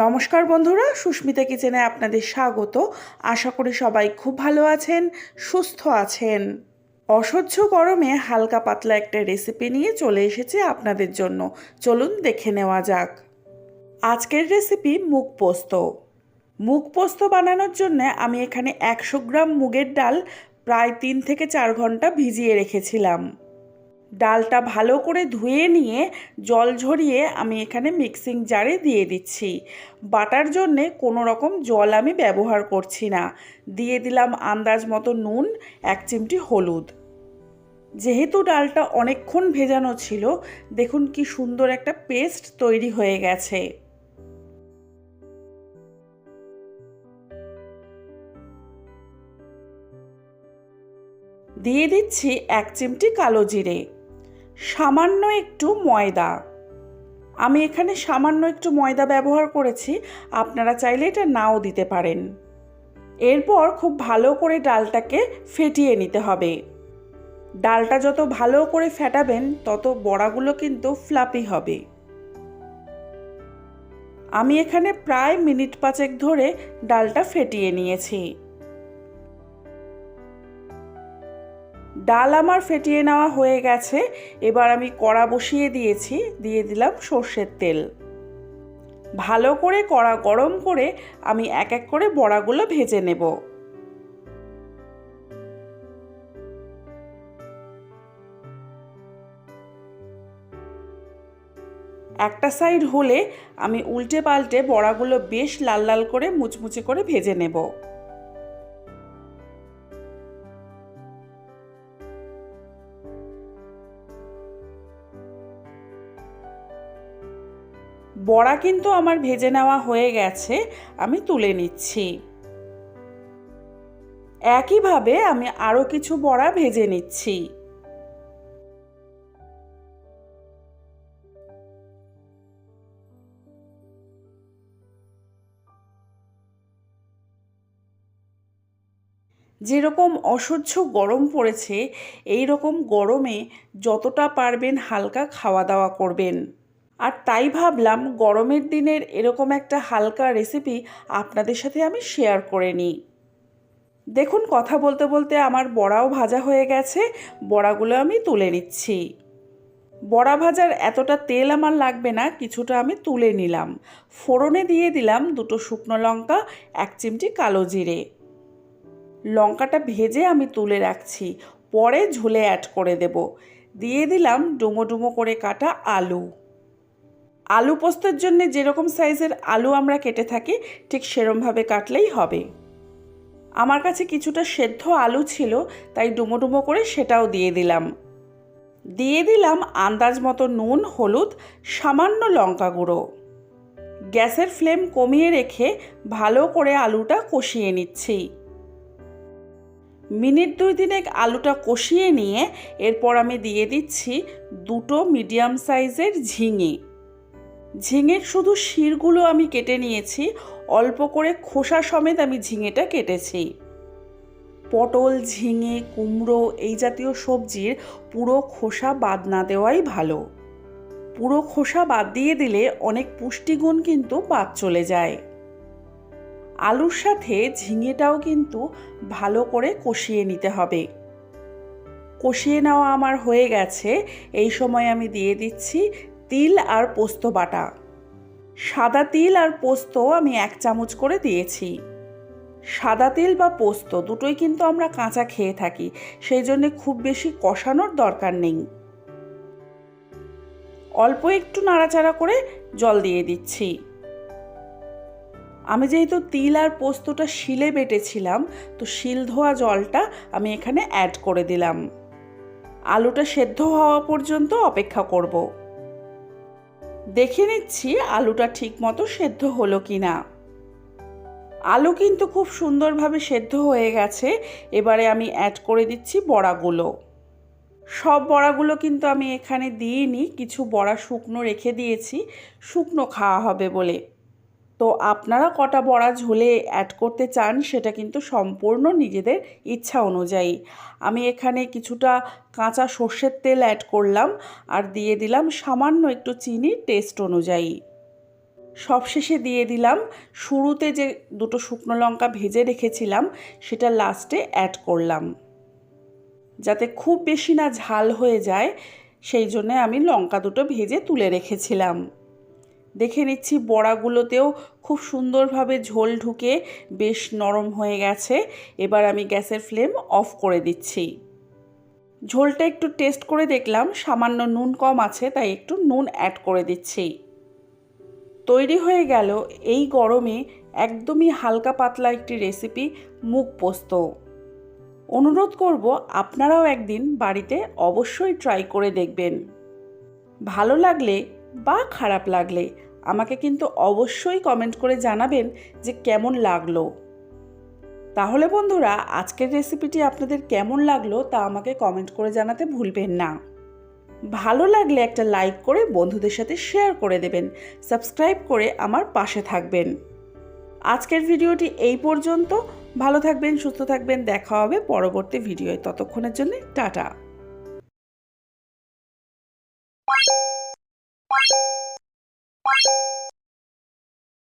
নমস্কার বন্ধুরা, সুস্মিতা কিচেনে আপনাদের স্বাগত। আশা করি সবাই খুব ভালো আছেন, সুস্থ আছেন। অসহ্য গরমে হালকা পাতলা একটা রেসিপি নিয়ে চলে এসেছে আপনাদের জন্য। চলুন দেখে নেওয়া যাক। আজকের রেসিপি মুগ পোস্ত। মুগ পোস্ত বানানোর জন্য আমি এখানে একশো গ্রাম মুগের ডাল প্রায় তিন থেকে চার ঘণ্টা ভিজিয়ে রেখেছিলাম। ডালটা ভালো করে ধুয়ে নিয়ে জল ঝরিয়ে আমি এখানে মিক্সিং জারে দিয়ে দিচ্ছি। বাটার জন্যে কোনো রকম জল আমি ব্যবহার করছি না। দিয়ে দিলাম আন্দাজ মতো নুন, এক চিমটি হলুদ। যেহেতু ডালটা অনেকক্ষণ ভেজানো ছিল, দেখুন কি সুন্দর একটা পেস্ট তৈরি হয়ে গেছে। দিয়ে দিচ্ছি এক চিমটি কালো জিরে। সামান্য একটু ময়দা। আমি এখানে সামান্য একটু ময়দা ব্যবহার করেছি, আপনারা চাইলে এটা নাও দিতে পারেন। এরপর খুব ভালো করে ডালটাকে ফেটিয়ে নিতে হবে। ডালটা যত ভালো করে ফেটাবেন, তত বড়াগুলো কিন্তু ফ্লাপি হবে। আমি এখানে প্রায় মিনিট পাঁচেক ধরে ডালটা ফেটিয়ে নিয়েছি। ডাল আমার ফেটিয়ে নেওয়া হয়ে গেছে, এবার আমি কড়া বসিয়ে দিয়েছি, দিয়ে দিলাম সর্ষের তেল। ভালো করে কড়া গরম করে আমি এক এক করে বড়াগুলো ভেজে নেব। একটা সাইড হলে আমি উল্টে পাল্টে বড়াগুলো বেশ লাল লাল করে মুচমুচে করে ভেজে নেব। বড়া কিন্তু আমার ভেজে নেওয়া হয়ে গেছে, আমি তুলে নিচ্ছি। একইভাবে আমি আরও কিছু বড়া ভেজে নিচ্ছি। যেরকম অসহ্য গরম পড়েছে এই রকম গরমে যতটা পারবেন হালকা খাওয়া দাওয়া করবেন। আর তাই ভাবলাম গরমের দিনের এরকম একটা হালকা রেসিপি আপনাদের সাথে আমি শেয়ার করে নিই। দেখুন কথা বলতে বলতে আমার বড়াও ভাজা হয়ে গেছে, বড়াগুলো আমি তুলে নিচ্ছি। বড়া ভাজার এতটা তেল আমার লাগবে না, কিছুটা আমি তুলে নিলাম। ফোড়নে দিয়ে দিলাম দুটো শুকনো লঙ্কা, এক চিমটি কালো জিরে। লঙ্কাটা ভেজে আমি তুলে রাখছি, পরে ঝুলে অ্যাড করে দেব। দিয়ে দিলাম ডুমো ডুমো করে কাটা আলু। আলু পোস্তের জন্য যেরকম সাইজের আলু আমরা কেটে থাকি, ঠিক সেরমভাবে কাটলেই হবে। আমার কাছে কিছুটা সেদ্ধ আলু ছিল, তাই ডুমো ডুমো করে সেটাও দিয়ে দিলাম। দিয়ে দিলাম আন্দাজ মতো নুন, হলুদ, সামান্য লঙ্কা গুঁড়ো। গ্যাসের ফ্লেম কমিয়ে রেখে ভালো করে আলুটা কষিয়ে নিচ্ছি। মিনিট দুই দিনেক আলুটা কষিয়ে নিয়ে এরপর আমি দিয়ে দিচ্ছি দুটো মিডিয়াম সাইজের ঝিঙে। ঝিঙের শুধু শিরগুলো আমি কেটে নিয়েছি, অল্প করে খোসা সমেত আমি ঝিঙেটা কেটেছি। পটল, ঝিঙে, কুমড়ো এই জাতীয় সবজির পুরো খোসা বাদ না দেওয়াই ভালো। পুরো খোসা বাদ দিয়ে দিলে অনেক পুষ্টিগুণ কিন্তু বাদ চলে যায়। আলুর সাথে ঝিঙেটাও কিন্তু ভালো করে কষিয়ে নিতে হবে। কষিয়ে নেওয়া আমার হয়ে গেছে, এই সময় আমি দিয়ে দিচ্ছি তিল আর পোস্ত বাটা। সাদা তিল আর পোস্ত আমি এক চামচ করে দিয়েছি। সাদা তিল বা পোস্ত দুটোই কিন্তু আমরা কাঁচা খেয়ে থাকি, সেই জন্য খুব বেশি কষানোর দরকার নেই। অল্প একটু নাড়াচাড়া করে জল দিয়ে দিচ্ছি। আমি যেহেতু তিল আর পোস্তটা শিলে বেটেছিলাম, তো শিল ধোয়া জলটা আমি এখানে অ্যাড করে দিলাম। আলুটা সেদ্ধ হওয়া পর্যন্ত অপেক্ষা করব। দেখে নিচ্ছি আলুটা ঠিক মতো সেদ্ধ হলো কি না আলু কিন্তু খুব সুন্দরভাবে সেদ্ধ হয়ে গেছে, এবারে আমি অ্যাড করে দিচ্ছি বড়াগুলো। সব বড়াগুলো কিন্তু আমি এখানে দিইনি, কিছু বড়া শুকনো রেখে দিয়েছি, শুকনো খাওয়া হবে বলে। তো আপনারা কটা বড়া ঝোলে অ্যাড করতে চান সেটা কিন্তু সম্পূর্ণ নিজেদের ইচ্ছা অনুযায়ী। আমি এখানে কিছুটা কাঁচা সর্ষের তেল অ্যাড করলাম আর দিয়ে দিলাম সামান্য একটু চিনি টেস্ট অনুযায়ী। সবশেষে দিয়ে দিলাম শুরুতে যে দুটো শুকনো লঙ্কা ভেজে রেখেছিলাম সেটা লাস্টে অ্যাড করলাম। যাতে খুব বেশি না ঝাল হয়ে যায়, সেই জন্যে আমি লঙ্কা দুটো ভেজে তুলে রেখেছিলাম। দেখে নিচ্ছি বড়াগুলোতেও খুব সুন্দরভাবে ঝোল ঢুকে বেশ নরম হয়ে গেছে। এবার আমি গ্যাসের ফ্লেম অফ করে দিচ্ছি। ঝোলটা একটু টেস্ট করে দেখলাম, সামান্য নুন কম আছে, তাই একটু নুন অ্যাড করে দিচ্ছি। তৈরি হয়ে গেল এই গরমে একদমই হালকা পাতলা একটি রেসিপি মুখ পোস্ত। অনুরোধ করব আপনারাও একদিন বাড়িতে অবশ্যই ট্রাই করে দেখবেন। ভালো লাগলে বা খারাপ লাগলে আমাকে কিন্তু অবশ্যই কমেন্ট করে জানাবেন যে কেমন লাগল। তাহলে বন্ধুরা, আজকের রেসিপিটি আপনাদের কেমন লাগল তা আমাকে কমেন্ট করে জানাতে ভুলবেন না। ভালো লাগলে একটা লাইক করে বন্ধুদের সাথে শেয়ার করে দেবেন সাবস্ক্রাইব করে আমার পাশে থাকবেন। আজকের ভিডিওটি এই পর্যন্ত। ভালো থাকবেন, সুস্থ থাকবেন, দেখা হবে পরবর্তী ভিডিওয়। ততক্ষণের জন্য টাটা।